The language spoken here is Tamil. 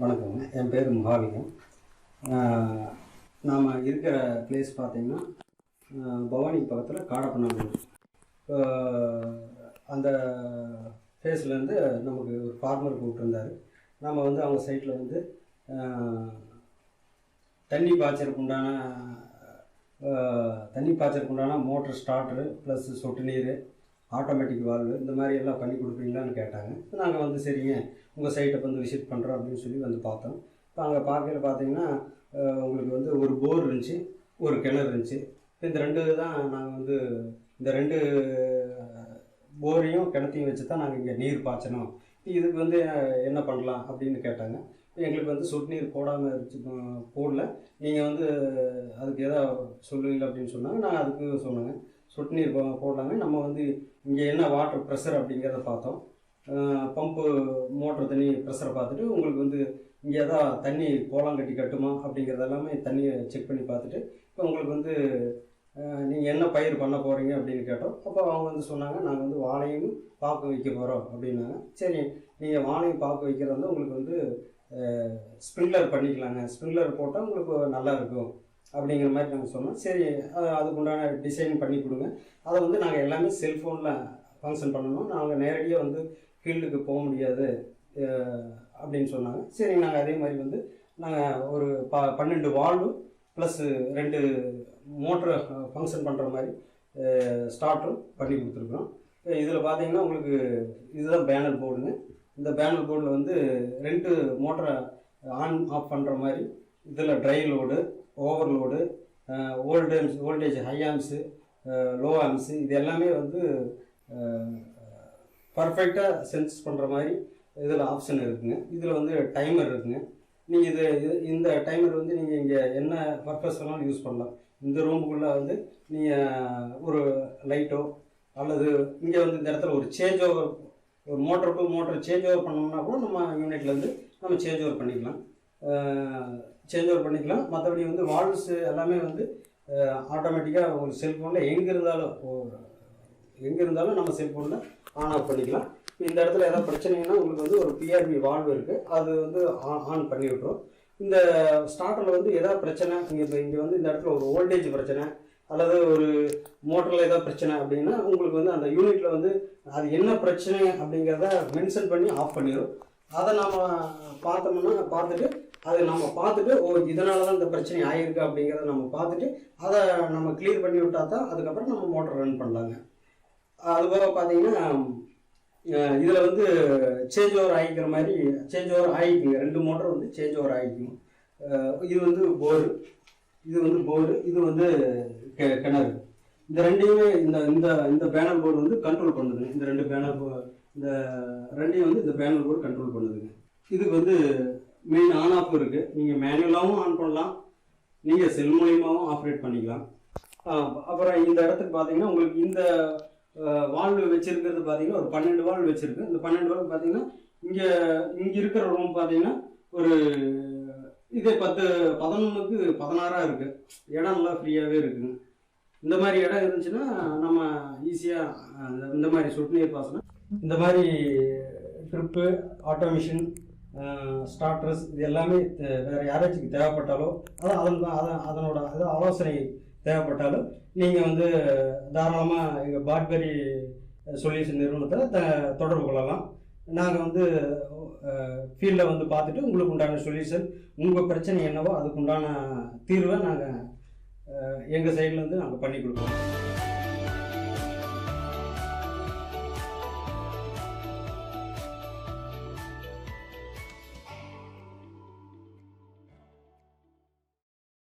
வணக்கங்க. என் பேர் மகாலிங்கம் நாம் இருக்கிற பிளேஸ் பார்த்தீங்கன்னா பவானி பக்கத்தில் காடப்பண்ணாமூர் அந்த ஃபேஸ்லேருந்து நமக்கு ஒரு ஃபார்மர் கூப்பிட்டுருந்தார். நம்ம வந்து அவங்க சைட்டில் வந்து தண்ணி பாய்ச்சலுக்கு உண்டான தண்ணி பாய்ச்சலுக்கு உண்டான மோட்டர் ஸ்டார்டரு ப்ளஸ் சொட்டு நீர் ஆட்டோமேட்டிக் வால்வு இந்த மாதிரி எல்லாம் பண்ணி கொடுப்பீங்களான்னு கேட்டாங்க. நாங்கள் வந்து சரிங்க உங்கள் சைட்டை வந்து விசிட் பண்ணுறோம் அப்படின்னு சொல்லி வந்து பார்த்தோம். இப்போ அங்கே பார்க்கையில பார்த்தீங்கன்னா உங்களுக்கு வந்து ஒரு போர் இருந்துச்சு ஒரு கிணறு இருந்துச்சு. இந்த ரெண்டு தான் நாங்கள் வந்து இந்த ரெண்டு போரையும் கிணத்தையும் வச்சு தான் நாங்கள் இங்கே நீர் பாய்ச்சணும். இதுக்கு வந்து என்ன பண்ணலாம் அப்படின்னு கேட்டாங்க. எங்களுக்கு வந்து சொட்டு நீர் போடாமல் இருந்துச்சு போடல. நீங்கள் வந்து அதுக்கு எதாவது சொல்லுவீங்களா அப்படின்னு சொன்னாங்க. நான் அதுக்கு சொன்னாங்க. சொட்டு நீர் போ- நம்ம வந்து இங்கே என்ன வாட்டர் ப்ரெஷர் அப்படிங்கிறத பார்த்தோம். பம்பு மோட்டர் தண்ணி ப்ரெஷரை பார்த்துட்டு உங்களுக்கு வந்து இங்கே எதாவது தண்ணி கோலம் கட்டி கட்டுமா அப்படிங்கிறது எல்லாமே தண்ணியை செக் பண்ணி பார்த்துட்டு இப்போ உங்களுக்கு வந்து நீங்கள் என்ன பயிர் பண்ண போகிறீங்க அப்படின்னு கேட்டோம். அப்போ அவங்க வந்து சொன்னாங்க நாங்கள் வந்து வாழையும் பாக்கு வைக்க போகிறோம் அப்படின்னாங்க. சரி நீங்கள் வாழையும் பாக்கு வைக்கிறது வந்து உங்களுக்கு வந்து ஸ்ப்ரிங்க்லர் பண்ணிக்கலாங்க. ஸ்ப்ரிங்க்லர் போட்டால் உங்களுக்கு நல்லா இருக்கும். அப்படிங்கிற மாதிரி நாங்கள் சொன்னோம். சரி அது அதுக்குண்டான டிசைன் பண்ணி கொடுங்க. அதை வந்து நாங்கள் எல்லாமே செல்ஃபோனில் ஃபங்க்ஷன் பண்ணணும். நாங்கள் நேரடியாக வந்து ஃபீல்டுக்கு போக முடியாது அப்படின்னு சொன்னாங்க. சரி நாங்கள் அதே மாதிரி வந்து நாங்கள் ஒரு ப பன்னெண்டு வால்வு ப்ளஸ் ரெண்டு மோட்டரை ஃபங்க்ஷன் பண்ணுற மாதிரி ஸ்டார்ட்டும் பண்ணி கொடுத்துருக்குறோம். இதில் பார்த்தீங்கன்னா உங்களுக்கு இதுதான் பேனல் போர்டுங்க இந்த பேனல் போர்டில் வந்து ரெண்டு மோட்டரை ஆன் ஆஃப் பண்ணுற மாதிரி இதில் dry load overload voltage voltage high amps low amps இது எல்லாமே வந்து பர்ஃபெக்டாக சென்ஸ் பண்ணுற மாதிரி இதில் ஆப்ஷன் இருக்குங்க. இதில் வந்து டைமர் இருக்குங்க. நீங்கள் இது இது- இந்த டைமர் வந்து நீங்கள் இங்கே என்ன பர்பஸ் வேணாலும் யூஸ் பண்ணலாம். இந்த ரூமுக்குள்ளே வந்து நீங்கள் ஒரு லைட்டோ அல்லது இங்கே வந்து இந்த இடத்துல ஒரு சேஞ்ச் ஓவர் ஒரு motor to motor change over பண்ணோம்னா கூட நம்ம யூனிட்லேருந்து நம்ம சேஞ்ச் ஓவர் பண்ணிக்கலாம். சேஞ்ச் ஓவர் பண்ணிக்கலாம். மற்றபடி வந்து வால்வ்ஸ் எல்லாமே வந்து ஆட்டோமேட்டிக்காக உங்களுக்கு செல்ஃபோனில் எங்கே இருந்தாலும் எங்கே இருந்தாலும் நம்ம செல்ஃபோனில் ஆன் ஆஃப் பண்ணிக்கலாம். இந்த இடத்துல ஏதாவது பிரச்சனைனா உங்களுக்கு வந்து ஒரு பிஆர்பி வால்வு இருக்குது அது வந்து ஆன் ஆன் பண்ணி விட்டுரும் இந்த ஸ்டார்டரில் வந்து எதாவது பிரச்சனை இங்கே இப்போ இங்கே வந்து இந்த இடத்துல ஒரு வோல்டேஜ் பிரச்சனை அல்லது ஒரு மோட்டரில் ஏதாவது பிரச்சனை அப்படின்னா உங்களுக்கு வந்து அந்த யூனிட்டில் வந்து அது என்ன பிரச்சனை அப்படிங்கிறத மென்ஷன் பண்ணி ஆஃப் பண்ணிடும் அதை நம்ம பார்த்தோம்னா பார்த்துட்டு அதை நம்ம பார்த்துட்டு ஓ இதனால தான் இந்த பிரச்சனை ஆகிருக்கு அப்படிங்கிறத நம்ம பார்த்துட்டு அதை நம்ம கிளியர் பண்ணி விட்டா தான் அதுக்கப்புறம் நம்ம மோட்டர் ரன் பண்ணலாங்க. அதுபோக பார்த்தீங்கன்னா இதில் வந்து சேஞ்ச் ஓவர் ஆகிக்கிற மாதிரி சேஞ்ச் ஓவர் ஆகிக்குங்க. ரெண்டு மோட்டர் வந்து சேஞ்ச் ஓவர் ஆகிக்கும். இது வந்து போர் இது வந்து போர் இது வந்து கி- கிணறு. இந்த ரெண்டையுமே இந்த இந்த இந்த பேனல் போர்டு வந்து கண்ட்ரோல் பண்ணுதுங்க. இந்த ரெண்டு பேனல் இந்த ரெண்டையும் வந்து இந்த பேனல் போர்டு கண்ட்ரோல் பண்ணுதுங்க. இதுக்கு வந்து மெயின் ஆன் ஆஃப் இருக்குது நீங்கள் மேனுவலாகவும் ஆன் பண்ணலாம். நீங்கள் செல் மூலியமாகவும் ஆப்ரேட் பண்ணிக்கலாம். அப்புறம் இந்த இடத்துக்கு பார்த்தீங்கன்னா உங்களுக்கு இந்த வால்வு வச்சுருக்கிறது பார்த்தீங்கன்னா ஒரு பன்னெண்டு வால்வ் வச்சுருக்கு. இந்த பன்னெண்டு வால்வ் பார்த்தீங்கன்னா இங்கே இங்கே இருக்கிற ரூம் பார்த்தீங்கன்னா ஒரு இதே பத்து பதினொன்றுக்கு பதினாறாக இருக்குது இடம் நல்லா ஃப்ரீயாகவே இருக்குங்க. இந்த மாதிரி இடம் இருந்துச்சுன்னா நம்ம ஈஸியாக இந்த மாதிரி சொட்டு நீர் பாசனம் இந்த மாதிரி ட்ரிப்பு ஆட்டோமிஷின் ஸ்டார்டர்ஸ் இது எல்லாமே வேறு யாராச்சும் தேவைப்பட்டாலோ அதான் அதன் அதான் அதனோட அது ஆலோசனை தேவைப்பட்டாலும் நீங்கள் வந்து தாராளமாக எங்கள் பாட்பெரி சொல்யூஷன் நிறுவனத்தை த தொடர்பு கொள்ளலாம். நாங்கள் வந்து ஃபீல்டில் வந்து பார்த்துட்டு உங்களுக்கு உண்டான சொல்யூஷன் உங்கள் பிரச்சனை என்னவோ அதுக்கு உண்டான தீர்வை நாங்கள் எங்கள் சைட்லேருந்து நாங்கள் பண்ணி கொடுப்போம்.